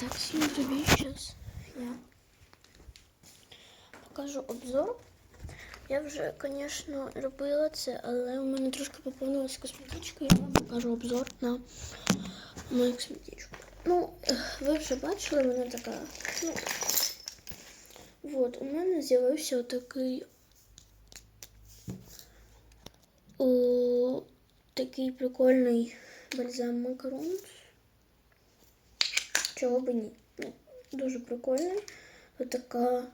Так, всім тобі зараз я покажу обзор. Я вже, звісно, робила це, але у мене трошки поповнилася косметичка, я вам покажу обзор на мою косметичку. Ну, ви вже бачили, в мене така. Ну, от, у мене з'явився отакий. О, такий прикольний бальзам макарон. Чого би ні? Дуже прикольний. Отака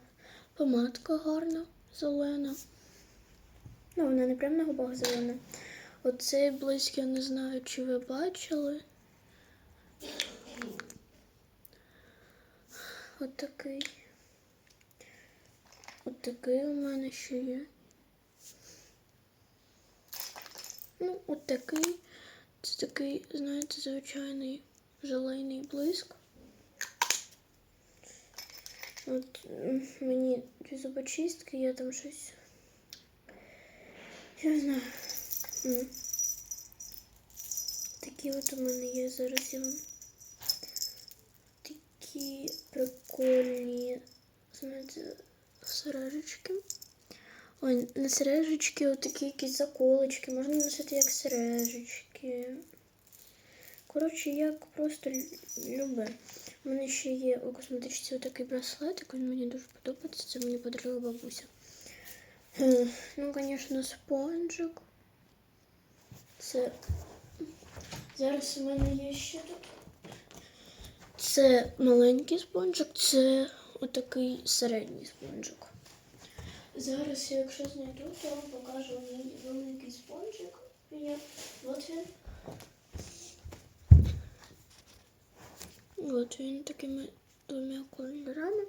помадка гарна, зелена. Ну, вона не прям на губах зелена. Оцей блиск, я не знаю, чи ви бачили. Отакий. Отакий у мене ще є. Ну, от такий. Це такий, знаєте, звичайний желейний блиск. От мені дві зубочистки, я там щось. Я знаю. Такі от у мене є зараз я вам. Такі прикольні, знаєте, сережечки. Ой, на сережечки отакі якісь заколочки, можна носити як сережечки. Коротше, як просто лю- любе. У мене ще є у косметичці отакий браслетик, він мені дуже подобається, це мені подарила бабуся. Ну, звісно, спонжик. Це зараз у мене є ще тут. Це маленький спонжик, це отакий середній спонжик. Зараз, якщо знайду, то вам покажу великий спонжик. От він. От він такими двома кольорами.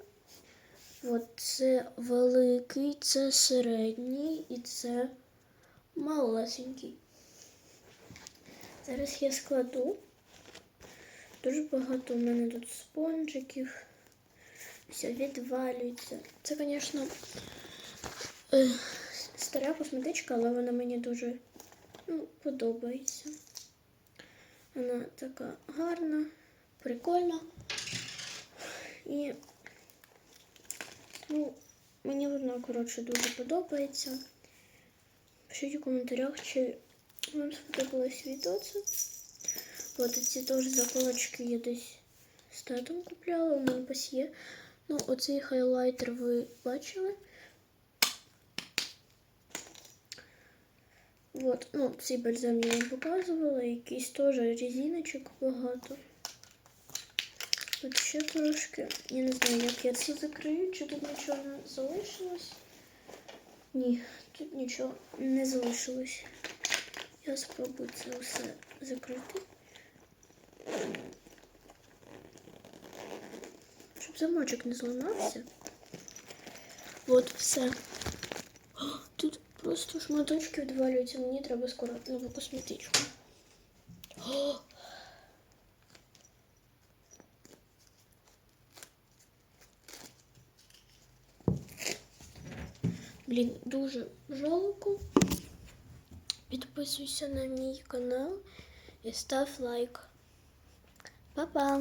От це великий, це середній і це малесенький. Зараз я складу. Дуже багато у мене тут спонжиків. Все відвалюється. Це, звісно, е, стара косметичка, але вона мені дуже ну, подобається. Вона така гарна, прикольна. І ну, мені вона, коротше, дуже подобається. Пишіть у коментарях, чи вам сподобалось відео. От ці теж заколочки я десь з татом купляла, у мене є. Ну, оцей хайлайтер ви бачили. От, ну, цей бальзам я вам показувала, якийсь теж резиночок багато. От ще трошки. Я не знаю, як я це закрию, чи тут нічого не залишилось. Ні, тут нічого не залишилось. Я спробую це все закрити. Щоб замочок не зламався. От все. Тут просто шматочки відвалюються. Мені треба скоро нову косметичку. Блін, дуже жалко. Підписуйся на мій канал і став лайк. Па-па!